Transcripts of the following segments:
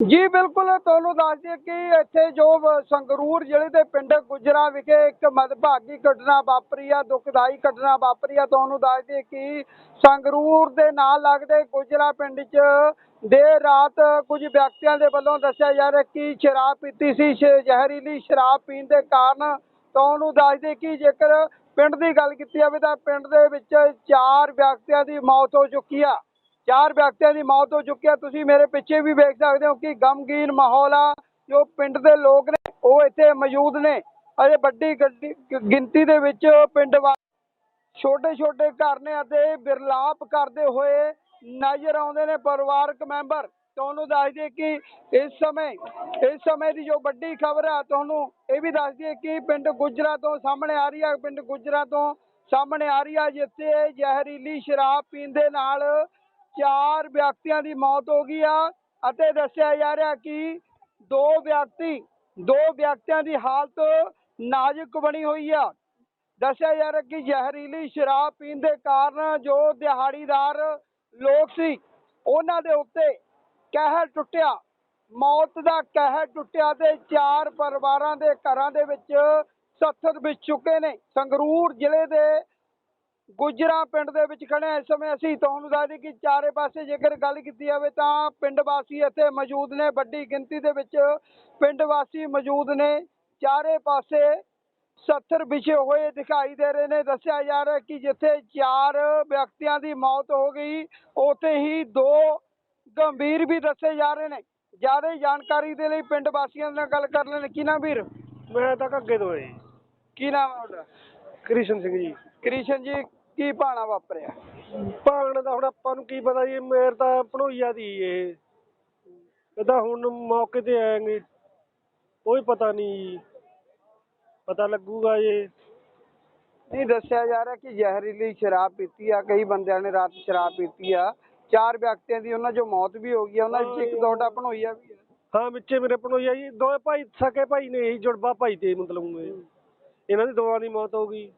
ਜੀ, ਬਿਲਕੁਲ ਤੁਹਾਨੂੰ ਦੱਸ ਦਈਏ ਕਿ ਇੱਥੇ ਜੋ ਸੰਗਰੂਰ ਜ਼ਿਲ੍ਹੇ ਦੇ ਪਿੰਡ ਗੁਜਰਾ ਵਿਖੇ ਇੱਕ ਮਦਭਾਗੀ ਘਟਨਾ ਵਾਪਰੀ ਆ, ਦੁਖਦਾਈ ਘਟਨਾ ਵਾਪਰੀ ਆ। ਤੁਹਾਨੂੰ ਦੱਸ ਦਈਏ ਕਿ ਸੰਗਰੂਰ ਦੇ ਨਾਲ ਲੱਗਦੇ ਗੁਜਰਾ ਪਿੰਡ 'ਚ ਦੇਰ ਰਾਤ ਕੁਝ ਵਿਅਕਤੀਆਂ ਦੇ ਵੱਲੋਂ ਦੱਸਿਆ ਜਾ ਰਿਹਾ ਕਿ ਸ਼ਰਾਬ ਪੀਤੀ ਸੀ। ਸ਼- ਜ਼ਹਿਰੀਲੀ ਸ਼ਰਾਬ ਪੀਣ ਦੇ ਕਾਰਨ ਤੁਹਾਨੂੰ ਦੱਸ ਦਈਏ ਕਿ ਜੇਕਰ ਪਿੰਡ ਦੀ ਗੱਲ ਕੀਤੀ ਜਾਵੇ ਤਾਂ ਪਿੰਡ ਦੇ ਵਿੱਚ ਚਾਰ ਵਿਅਕਤੀਆਂ ਦੀ ਮੌਤ ਹੋ ਚੁੱਕੀ ਆ। ਚਾਰ ਵਿਅਕਤੀਆਂ ਦੀ ਮੌਤ ਹੋ ਚੁੱਕੀ ਹੈ। ਤੁਸੀਂ ਮੇਰੇ ਪਿੱਛੇ ਵੀ ਵੇਖ ਸਕਦੇ ਹੋ ਕਿ ਗਮਗੀਨ ਮਾਹੌਲ ਆ, ਜੋ ਪਿੰਡ ਦੇ ਲੋਕ ਨੇ, ਉਹ ਇੱਥੇ ਮੌਜੂਦ ਨੇ। ਅਜੇ ਵੱਡੀ ਗਿਣਤੀ ਦੇ ਵਿੱਚ ਪਿੰਡ ਛੋਟੇ ਛੋਟੇ ਘਰ ਨੇ ਅਤੇ ਬਿਰਲਾਪ ਕਰਦੇ ਹੋਏ ਨਜ਼ਰ ਆਉਂਦੇ ਨੇ ਪਰਿਵਾਰਕ ਮੈਂਬਰ। ਤੁਹਾਨੂੰ ਦੱਸ ਦਈਏ ਕਿ ਇਸ ਸਮੇਂ ਇਸ ਸਮੇਂ ਦੀ ਜੋ ਵੱਡੀ ਖਬਰ ਆ, ਤੁਹਾਨੂੰ ਇਹ ਵੀ ਦੱਸ ਦਈਏ ਕਿ ਪਿੰਡ ਗੁਜਰਾ ਤੋਂ ਸਾਹਮਣੇ ਆ ਰਹੀ ਹੈ ਪਿੰਡ ਗੁਜਰਾ ਤੋਂ ਸਾਹਮਣੇ ਆ ਰਹੀ ਹੈ ਜਿੱਥੇ ਜ਼ਹਿਰੀਲੀ ਸ਼ਰਾਬ ਪੀਣ ਦੇ ਨਾਲ ਚਾਰ ਵਿਅਕਤੀਆਂ ਦੀ ਮੌਤ ਹੋ ਗਈ ਆ ਅਤੇ ਦੱਸਿਆ ਜਾ ਰਿਹਾ ਕਿ ਦੋ ਵਿਅਕਤੀ, ਦੋ ਵਿਅਕਤੀਆਂ ਦੀ ਹਾਲਤ ਨਾਜ਼ੁਕ ਬਣੀ ਹੋਈ ਆ। ਦੱਸਿਆ ਜਾ ਰਿਹਾ ਕਿ ਜ਼ਹਿਰੀਲੀ ਸ਼ਰਾਬ ਪੀਣ ਦੇ ਕਾਰਨ ਜੋ ਦਿਹਾੜੀਦਾਰ ਲੋਕ ਸੀ, ਉਹਨਾਂ ਦੇ ਉੱਤੇ ਕਹਿਰ ਟੁੱਟਿਆ। ਮੌਤ ਦਾ ਕਹਿਰ ਟੁੱਟਿਆ ਤੇ ਚਾਰ ਪਰਿਵਾਰਾਂ ਦੇ ਘਰਾਂ ਦੇ ਵਿੱਚ ਸੱਥਰ ਵਿਛ ਚੁੱਕੇ ਨੇ। ਸੰਗਰੂਰ ਜ਼ਿਲ੍ਹੇ ਦੇ ਗੁਜਰਾ ਪਿੰਡ ਦੇ ਵਿੱਚ ਖੜੇ ਇਸ ਸਮੇਂ ਅਸੀਂ ਤੁਹਾਨੂੰ ਦੱਸ ਦਈਏ ਕਿ ਚਾਰੇ ਪਾਸੇ ਜੇਕਰ ਗੱਲ ਕੀਤੀ ਜਾਵੇ ਤਾਂ ਪਿੰਡ ਵਾਸੀ ਇੱਥੇ ਮੌਜੂਦ ਨੇ। ਵੱਡੀ ਗਿਣਤੀ ਦੇ ਵਿੱਚ ਪਿੰਡ ਵਾਸੀ ਮੌਜੂਦ ਨੇ। ਚਾਰੇ ਪਾਸੇ ਸੱਥਰ ਵਿਛੇ ਹੋਏ ਦਿਖਾਈ ਦੇ ਰਹੇ ਨੇ। ਦੱਸਿਆ ਜਾ ਰਿਹਾ ਕਿ ਜਿੱਥੇ ਚਾਰ ਵਿਅਕਤੀਆਂ ਦੀ ਮੌਤ ਹੋ ਗਈ ਉੱਥੇ ਹੀ ਦੋ ਗੰਭੀਰ ਵੀ ਦੱਸੇ ਜਾ ਰਹੇ ਨੇ। ਜ਼ਿਆਦਾ ਜਾਣਕਾਰੀ ਦੇ ਲਈ ਪਿੰਡ ਵਾਸੀਆਂ ਨਾਲ ਗੱਲ ਕਰ ਲੈਣ ਕੀ ਨਾਮ ਵੀਰ? ਮੈਂ ਤਾਂ ਘੱਗੇ ਤੋਂ ਹੈ ਜੀ। ਕੀ ਨਾਮ ਹੈ ਤੁਹਾਡਾ? ਕ੍ਰਿਸ਼ਨ ਸਿੰਘ ਜੀ। ਕ੍ਰਿਸ਼ਨ ਜੀ ਕੀ ਭਾਣਾ ਵਾਪਰਿਆ? ਭਾਗਣ ਦਾ ਹੁਣ ਆਪਾਂ ਨੂੰ ਕੀ ਪਤਾ ਜੀ ਮੇਰ ਤਾਂ ਭਣੋਈਆ ਦੀ ਇਹ ਇਹਦਾ ਹੁਣ ਮੌਕੇ ਤੇ ਆਏਗੇ ਕੋਈ ਪਤਾ ਨਹੀਂ। ਪਤਾ ਲੱਗੂਗਾ ਜੀ। ਨਹੀਂ ਦੱਸਿਆ ਜਾ ਰਿਹਾ ਕਿ ਜ਼ਹਿਰੀਲੀ ਸ਼ਰਾਬ ਪੀਤੀ ਆ ਕਈ ਬੰਦਿਆਂ ਨੇ ਰਾਤ ਸ਼ਰਾਬ ਪੀਤੀ ਆ। ਚਾਰ ਵਿਅਕਤੀਆਂ ਦੀ ਉਹਨਾਂ ਚੋਂ ਮੌਤ ਵੀ ਹੋ ਗਈ ਆ ਉਹਨਾਂ ਵਿੱਚ ਇੱਕ ਤੁਹਾਡਾ ਭਣੋਈਆ ਵੀ ਆ। ਹਾਂ ਵਿੱਚੇ ਮੇਰੇ ਭਣੋਈਆ ਜੀ ਦੋਵੇਂ ਭਾਈ ਸਕੇ ਭਾਈ ਨੇ ਇਹੀ ਜੁੜਵਾ ਭਾਈ ਤੇ ਮਤਲਬ ਇਹ। ਇਹਨਾਂ ਦੀ ਦੋਵਾਂ ਦੀ ਮੌਤ ਹੋ ਗਈ।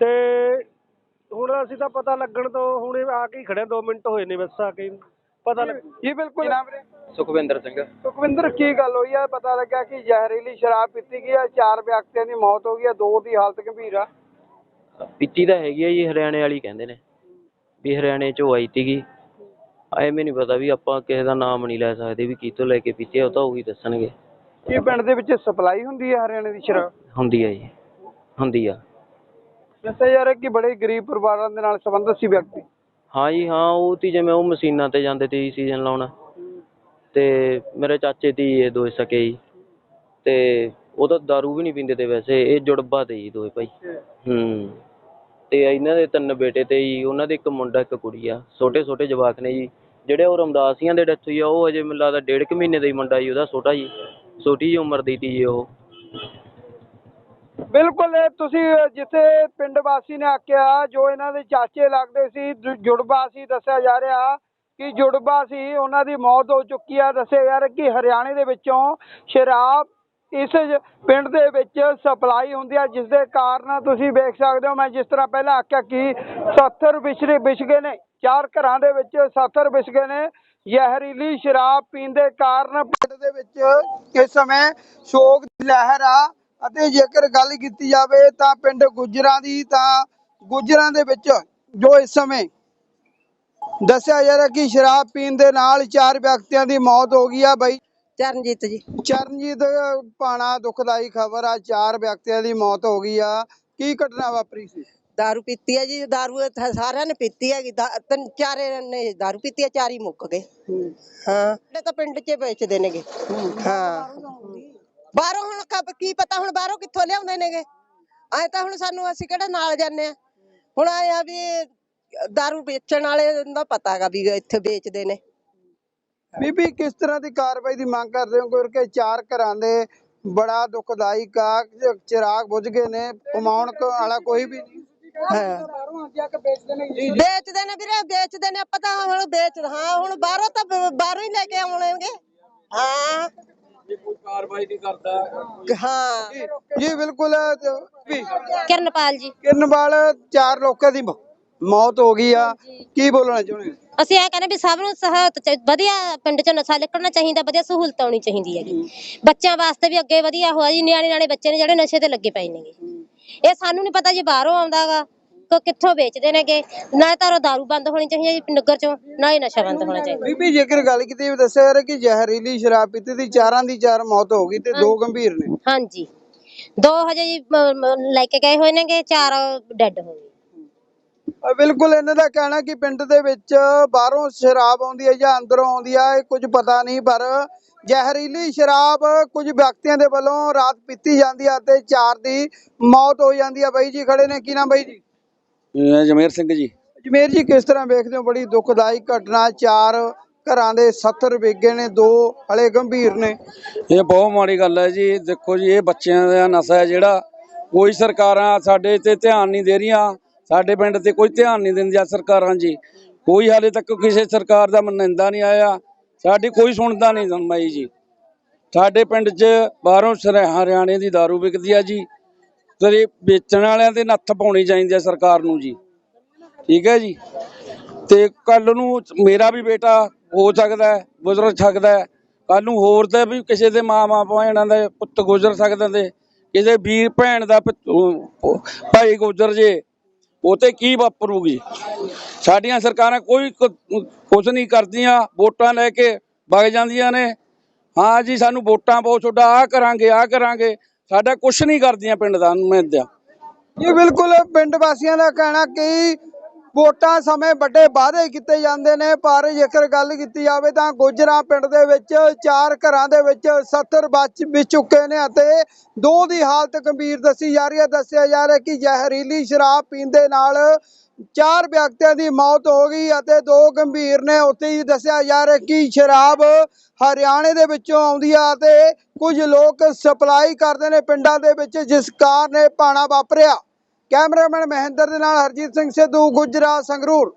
ਤੇ ਹੁਣ ਅਸੀਂ ਤਾਂ ਪਤਾ ਲੱਗਣ ਤੋਂ ਹੁਣ ਇਹ ਆ ਕੇ ਹੀ ਖੜਿਆ 2 ਮਿੰਟ ਹੋਏ ਨੇ ਬਸ ਆ ਕੇ ਪਤਾ ਲੱਗ ਜੀ ਬਿਲਕੁਲ। ਸੁਖਵਿੰਦਰ ਸਿੰਘ। ਸੁਖਵਿੰਦਰ ਕੀ ਗੱਲ ਹੋਈ ਆ? ਪਤਾ ਲੱਗਾ ਕਿ ਜ਼ਹਿਰੀਲੀ ਸ਼ਰਾਬ ਪੀਤੀ ਗਈ ਆ ਚਾਰ ਵਿਅਕਤੀਆਂ ਦੀ ਮੌਤ ਹੋ ਗਈ ਆ ਦੋ ਦੀ ਹਾਲਤ ਗੰਭੀਰ ਆ। ਪੀਤੀ ਤਾਂ ਹੈਗੀ ਆ ਜੀ ਹਰਿਆਣੇ ਵਾਲੀ ਕਹਿੰਦੇ ਨੇ ਵੀ ਹਰਿਆਣੇ ਚੋਂ ਆਈ ਤੀਗੀ ਐਵੇਂ ਨਹੀਂ ਪਤਾ ਵੀ ਆਪਾਂ ਕਿਸੇ ਦਾ ਨਾਮ ਨਹੀਂ ਲੈ ਸਕਦੇ ਵੀ ਕਿਤੋਂ ਲੈ ਕੇ ਪੀਤੀ ਆ, ਉਹ ਤਾਂ ਉਹੀ ਦੱਸਣਗੇ। ਕੀ ਪਿੰਡ ਦੇ ਵਿੱਚ ਸਪਲਾਈ ਹੁੰਦੀ ਹੈ ਹਰਿਆਣੇ ਦੀ ਸ਼ਰਾਬ? ਹੁੰਦੀ ਆ ਜੀ ਹੁੰਦੀ ਆ। ਦੱਸਿਆ ਜਾ ਰਿਹਾ ਕਿ ਬੜੇ ਗਰੀਬ ਪਰਿਵਾਰਾਂ ਦੇ ਨਾਲ ਸੰਬੰਧਿਤ ਸੀ ਵਿਅਕਤੀ। ਹਾਂ ਜੀ ਹਾਂ ਉਹ ਤੀ ਜਿਵੇਂ ਉਹ ਮਸ਼ੀਨਾਂ ਤੇ ਜਾਂਦੇ ਤੇ ਸੀਜ਼ਨ ਲਾਉਣ। ਤੇ ਮੇਰੇ ਚਾਚੇ ਤੀ ਇਹ ਦੋਏ ਸਕੇ ਜੀ। ਤੇ ਉਹ ਤਾਂ ਦਾਰੂ ਵੀ ਨਹੀਂ ਪੀਂਦੇ ਤੇ ਵੈਸੇ ਇਹ ਜੁੜਬਾ ਤੇ ਜੀ ਦੋਏ ਭਾਈ। ਹੂੰ। ਤੇ ਇਹਨਾਂ ਦੇ ਤਿੰਨ ਬੇਟੇ ਤੇ ਜੀ ਉਹਨਾਂ ਦੇ ਇੱਕ ਮੁੰਡਾ ਇੱਕ ਕੁੜੀ ਆ। ਛੋਟੇ ਛੋਟੇ ਜਵਾਕ ਨੇ ਜੀ। ਜਿਹੜੇ ਉਹ ਰਮਦਾਸੀਆਂ ਦੇ ਡੈਥ ਹੋਈ ਆ ਉਹ ਅਜੇ ਮੈਨੂੰ ਲੱਗਦਾ ਡੇਢ ਕੁ ਮਹੀਨੇ ਦਾ ਹੀ ਮੁੰਡਾ ਜੀ ਉਹਦਾ ਛੋਟਾ ਜੀ। ਛੋਟੀ ਜਿਹੀ ਉਮਰ ਦੀ ਤੀ ਜੀ ਉਹ। ਬਿਲਕੁਲ, ਇਹ ਤੁਸੀਂ ਜਿੱਥੇ ਪਿੰਡ ਵਾਸੀ ਨੇ ਆਖਿਆ, ਜੋ ਇਹਨਾਂ ਦੇ ਚਾਚੇ ਲੱਗਦੇ ਸੀ, ਜੁ- ਜੁੜਵਾ ਸੀ, ਦੱਸਿਆ ਜਾ ਰਿਹਾ ਕਿ ਜੁੜਵਾ ਸੀ, ਉਹਨਾਂ ਦੀ ਮੌਤ ਹੋ ਚੁੱਕੀ ਆ। ਦੱਸਿਆ ਜਾ ਰਿਹਾ ਕਿ ਹਰਿਆਣੇ ਦੇ ਵਿੱਚੋਂ ਸ਼ਰਾਬ ਇਸ ਜ- ਪਿੰਡ ਦੇ ਵਿੱਚ ਸਪਲਾਈ ਹੁੰਦੀ ਆ, ਜਿਸ ਦੇ ਕਾਰਨ ਤੁਸੀਂ ਵੇਖ ਸਕਦੇ ਹੋ, ਮੈਂ ਜਿਸ ਤਰ੍ਹਾਂ ਪਹਿਲਾਂ ਆਖਿਆ ਕਿ 70 ਵਿਛੜੇ ਵਿਛ ਗਏ ਨੇ, ਚਾਰ ਘਰਾਂ ਦੇ ਵਿੱਚ 70 ਵਿਛ ਗਏ ਨੇ, ਜ਼ਹਿਰੀਲੀ ਸ਼ਰਾਬ ਪੀਣ ਦੇ ਕਾਰਨ ਪਿੰਡ ਦੇ ਵਿੱਚ ਇਸ ਸਮੇਂ ਸ਼ੋਕ ਦੀ ਲਹਿਰ ਆ। ਅਤੇ ਜੇਕਰ ਗੱਲ ਕੀਤੀ ਜਾਵੇ ਤਾਂ ਪਿੰਡ ਗੁਜਰਾਂ ਦੀ ਤਾਂ ਗੁਜਰਾਂ ਦੇ ਵਿੱਚ ਜੋ ਇਸ ਸਮੇਂ ਦੱਸਿਆ ਜਾ ਰਿਹਾ ਕਿ ਸ਼ਰਾਬ ਪੀਣ ਦੇ ਨਾਲ ਚਾਰ ਵਿਅਕਤੀਆਂ ਦੀ ਮੌਤ ਹੋ ਗਈ ਆ ਬਾਈ। ਚਰਨਜੀਤ ਜੀ। ਚਰਨਜੀਤ ਪਾਣਾ ਦੁਖਦਾਈ ਖਬਰ ਆ ਚਾਰ ਵਿਅਕਤੀਆਂ ਦੀ ਮੌਤ ਹੋ ਗਈ ਆ। ਕੀ ਘਟਨਾ ਵਾਪਰੀ ਸੀ? ਦਾਰੂ ਪੀਤੀ ਹੈ ਜੀ ਦਾਰੂ ਇੱਥੇ ਸਾਰਿਆਂ ਨੇ ਪੀਤੀ ਹੈਗੀ ਦਾ- ਤਿੰਨ ਚਾਰੇ ਨੇ ਦਾਰੂ ਪੀਤੀ ਹੈ ਚਾਰ ਹੀ ਮੁੱਕ ਗਏ। ਹਾਂ। ਸਾਡੇ ਤਾਂ ਪਿੰਡ 'ਚ ਵੇਚਦੇ ਨੇਗੇ। ਹਾਂ। ਬਾਹਰੋਂ ਹੁਣ ਕਬ ਕੀ ਪਤਾ ਹੁਣ ਬਾਹਰੋਂ ਕਿੱਥੋਂ ਲਿਆਉਂਦੇ ਨੇਗੇ? ਐ ਤਾਂ ਹੁਣ ਸਾਨੂੰ ਅਸੀਂ ਕਿਹੜਾ ਨਾਲ ਜਾਂਦੇ ਆ ਹੁਣ ਆਏ ਆ ਵੀ दारू ਵੇਚਣ ਵਾਲੇ ਦਾ ਪਤਾ ਹੈਗਾ ਵੀ ਇੱਥੇ ਵੇਚਦੇ ਨੇ। ਬੀਬੀ ਕਿਸ ਤਰ੍ਹਾਂ ਦੀ ਕਾਰਵਾਈ ਦੀ ਮੰਗ ਕਰਦੇ ਹੋ? ਕਿਉਂਕਿ ਚਾਰ ਘਰਾਂ ਦੇ ਬੜਾ ਦੁਖਦਾਈ ਕਾ ਚਿਰਾਗ ਬੁਝ ਗਏ ਨੇ ਕਮਾਉਣ ਵਾਲਾ ਕੋਈ ਵੀ ਨਹੀਂ। ਹਾਂ। ਬਾਹਰੋਂ ਜਾ ਕੇ ਵੇਚਦੇ ਨੇ ਜੀ ਵੇਚਦੇ ਨੇ ਵੀਰੇ ਵੇਚਦੇ ਨੇ ਆਪਾਂ ਤਾਂ ਹੁਣ ਵੇਚ ਹਾਂ ਹੁਣ ਬਾਹਰੋਂ ਤਾਂ ਬਾਹਰੋਂ ਹੀ ਲੈ ਕੇ ਆਉਣਗੇ। ਹਾਂ। ਕਾਰਵਾਈ ਨਹੀਂ ਕਰਦਾ। ਹਾਂ ਜੀ ਬਿਲਕੁਲ ਵੀ ਕਿਰਨਪਾਲ ਜੀ। ਕਿਰਨਵਾਲ ਚਾਰ ਲੋਕਾਂ ਦੀ ਮੌਤ ਹੋ ਗਈ ਆ। ਕੀ ਬੋਲਣਾ ਚਾਹੁੰਦੇ ਅਸੀਂ ਇਹ ਕਹਿੰਦੇ ਵੀ ਸਭ ਨੂੰ ਸਹਾਇਤ ਚ- ਵਧੀਆ ਪਿੰਡ ਚੋਂ ਨਸ਼ਾ ਨਿਕਲਣਾ ਚਾਹੀਦਾ ਵਧੀਆ ਸਹੂਲਤ ਆਉਣੀ ਚਾਹੀਦੀ ਹੈਗੀ। ਬੱਚਿਆਂ ਵਾਸਤੇ ਵੀ ਅੱਗੇ ਵਧੀਆ ਹੋਇਆ ਜੀ ਨਿਆਣੇ ਨਿਆਣੇ ਬੱਚੇ ਨੇ ਜਿਹੜੇ ਨਸ਼ੇ ਤੇ ਲੱਗੇ ਪਏ ਨੇਗੇ। ਇਹ ਸਾਨੂੰ ਨਹੀਂ ਪਤਾ ਜੀ ਬਾਹਰੋਂ ਆਉਂਦਾਗਾ ਕੋ ਕਿੱਥੋਂ ਵੇਚਦੇ ਨੇਗੇ? ਨਾ ਤਾਂ ਉਹ ਦਾਰੂ ਬੰਦ ਹੋਣੀ ਚਾਹੀਦੀ ਹੈ ਜੀ ਨਗਰ ਚੋਂ ਨਾ ਹੀ ਨਸ਼ਾ ਬੰਦ ਹੋਣਾ ਚਾਹੀਦਾ। ਬੀਬੀ ਜੇਕਰ ਗੱਲ ਕੀਤੀ ਦੱਸਿਆ ਜਾ ਰਿਹਾ ਕਿ ਜ਼ਹਿਰੀਲੀ ਸ਼ਰਾਬ ਪੀਤੀ ਦੀ ਚਾਰਾਂ ਦੀ ਚਾਰ ਮੌਤ ਹੋ ਗਈ ਤੇ ਦੋ ਗੰਭੀਰ ਨੇ। ਹਾਂਜੀ। ਦੋ ਹਜੇ ਜੀ ਲੈ ਕੇ ਗਏ ਹੋਏ ਨੇਗੇ ਚਾਰ ਡੈੱਡ ਹੋ ਗਏ। ਅ, ਬਿਲਕੁਲ ਇਹਨਾਂ ਦਾ ਕਹਿਣਾ ਕਿ ਪਿੰਡ ਦੇ ਵਿੱਚ ਬਾਹਰੋਂ ਸ਼ਰਾਬ ਆਉਂਦੀ ਹੈ ਜਾਂ ਅੰਦਰੋਂ ਆਉਂਦੀ ਹੈ ਇਹ ਕੁਝ ਪਤਾ ਨਹੀਂ ਪਰ ਜ਼ਹਿਰੀਲੀ ਸ਼ਰਾਬ ਕੁਝ ਵਿਅਕਤੀਆਂ ਦੇ ਵੱਲੋਂ ਰਾਤ ਪੀਤੀ ਜਾਂਦੀ ਹੈ ਤੇ ਚਾਰ ਦੀ ਮੌਤ ਹੋ ਜਾਂਦੀ ਹੈ ਬਾਈ ਜੀ ਖੜੇ ਨੇ ਕੀ ਨਾਮ ਬਾਈ ਜੀ? ਮੈਂ ਜਮੇਰ ਸਿੰਘ ਜੀ। ਅਜਮੇਰ ਜੀ ਕਿਸ ਤਰ੍ਹਾਂ ਵੇਖਦੇ ਹੋ? ਬੜੀ ਦੁਖਦਾਈ ਘਟਨਾ ਚਾਰ ਘਰਾਂ ਦੇ 70 ਵਿਗੇ ਨੇ ਦੋ ਹਲੇ ਗੰਭੀਰ ਨੇ। ਇਹ ਬਹੁਤ ਮਾੜੀ ਗੱਲ ਹੈ ਜੀ। ਦੇਖੋ ਜੀ ਇਹ ਬੱਚਿਆਂ ਦਾ ਨਸ਼ਾ ਹੈ ਜਿਹੜਾ। ਕੋਈ ਸਰਕਾਰਾਂ ਸਾਡੇ ਤੇ ਧਿਆਨ ਨਹੀਂ ਦੇ ਰਹੀਆਂ। ਸਾਡੇ ਪਿੰਡ ਤੇ ਕੋਈ ਧਿਆਨ ਨਹੀਂ ਦਿੰਦੀਆਂ ਸਰਕਾਰਾਂ ਜੀ। ਕੋਈ ਹਾਲੇ ਤੱਕ ਕਿਸੇ ਸਰਕਾਰ ਦਾ ਮਨਿੰਦਾ ਨਹੀਂ ਆਇਆ। ਸਾਡੀ ਕੋਈ ਸੁਣਦਾ ਨਹੀਂ ਸੁਣਵਾਈ ਜੀ। ਸਾਡੇ ਪਿੰਡ 'ਚ ਬਾਹਰੋਂ ਹਰਿਆਣੇ ਦੀ दारू ਵਿਕਦੀ ਆ ਜੀ। ਤੇ ਵੇਚਣ ਵਾਲਿਆਂ ਤੇ ਨੱਥ ਪਾਉਣੀ ਚਾਹੀਦੀ ਹੈ ਸਰਕਾਰ ਨੂੰ ਜੀ। ਠੀਕ ਹੈ ਜੀ। ਤੇ ਕੱਲ ਨੂੰ ਮੇਰਾ ਵੀ ਬੇਟਾ ਹੋ ਸਕਦਾ ਗੁਜ਼ਰ ਸਕਦਾ ਹੈ। ਕੱਲ ਨੂੰ ਹੋਰ ਤੇ ਵੀ ਕਿਸੇ ਦੇ ਮਾਂ ਮਾਂ ਭੈਣਾਂ ਦੇ ਪੁੱਤ ਗੁਜ਼ਰ ਸਕਦੇ ਤੇ ਕਿਸੇ ਵੀਰ ਭੈਣ ਦਾ ਭਾਈ ਗੁਜ਼ਰ ਜੇ, ਉਹ ਤੇ ਕੀ ਵਾਪਰੂਗੀ? ਸਾਡੀਆਂ ਸਰਕਾਰਾਂ ਕੋਈ ਕੁਝ ਨਹੀਂ ਕਰਦੀਆਂ, ਵੋਟਾਂ ਲੈ ਕੇ ਵਗ ਜਾਂਦੀਆਂ ਨੇ। ਹਾਂ ਜੀ, ਸਾਨੂੰ ਵੋਟਾਂ ਪਾਓ ਤੁਹਾਡਾ ਆਹ ਕਰਾਂਗੇ ਆਹ ਕਰਾਂਗੇ। ਸਾਡਾ ਕੁਝ ਨਹੀਂ ਕਰਦੀਆਂ ਪਿੰਡ ਦਾ ਨੁਮਾਇੰਦਿਆਂ ਇਹ ਬਿਲਕੁਲ ਪਿੰਡ ਵਾਸੀਆਂ ਦਾ ਕਹਿਣਾ ਕਿ ਵੋਟਾਂ ਸਮੇਂ ਵੱਡੇ ਵਾਅਦੇ ਕੀਤੇ ਜਾਂਦੇ ਨੇ, ਪਰ ਜੇਕਰ ਗੱਲ ਕੀਤੀ ਜਾਵੇ ਤਾਂ ਗੁਜਰਾ ਪਿੰਡ ਦੇ ਵਿੱਚ ਚਾਰ ਘਰਾਂ ਦੇ ਵਿੱਚ 70 ਬਚ ਵੀ ਚੁੱਕੇ ਨੇ ਅਤੇ ਦੋ ਦੀ ਹਾਲਤ ਗੰਭੀਰ ਦੱਸੀ ਜਾ ਰਹੀ ਹੈ। ਦੱਸਿਆ ਜਾ ਰਿਹਾ ਕਿ ਜ਼ਹਿਰੀਲੀ ਸ਼ਰਾਬ ਪੀਣ ਦੇ ਨਾਲ ਚਾਰ ਵਿਅਕਤੀਆਂ ਦੀ ਮੌਤ ਹੋ ਗਈ ਅਤੇ ਦੋ ਗੰਭੀਰ ਨੇ। ਉੱਥੇ ਹੀ ਦੱਸਿਆ ਜਾ ਰਿਹਾ ਕਿ ਸ਼ਰਾਬ ਹਰਿਆਣੇ ਦੇ ਵਿੱਚੋਂ ਆਉਂਦੀ ਆ ਤੇ ਕੁਝ ਲੋਕ ਸਪਲਾਈ ਕਰਦੇ ਨੇ ਪਿੰਡਾਂ ਦੇ ਵਿੱਚ, ਜਿਸ ਕਾਰਨ ਇਹ ਪਾਣਾ ਵਾਪਰਿਆ। ਕੈਮਰਾਮੈਨ ਮਹਿੰਦਰ ਦੇ ਨਾਲ ਹਰਜੀਤ ਸਿੰਘ ਸਿੱਧੂ ਗੁਜਰਾ ਸੰਗਰੂਰ।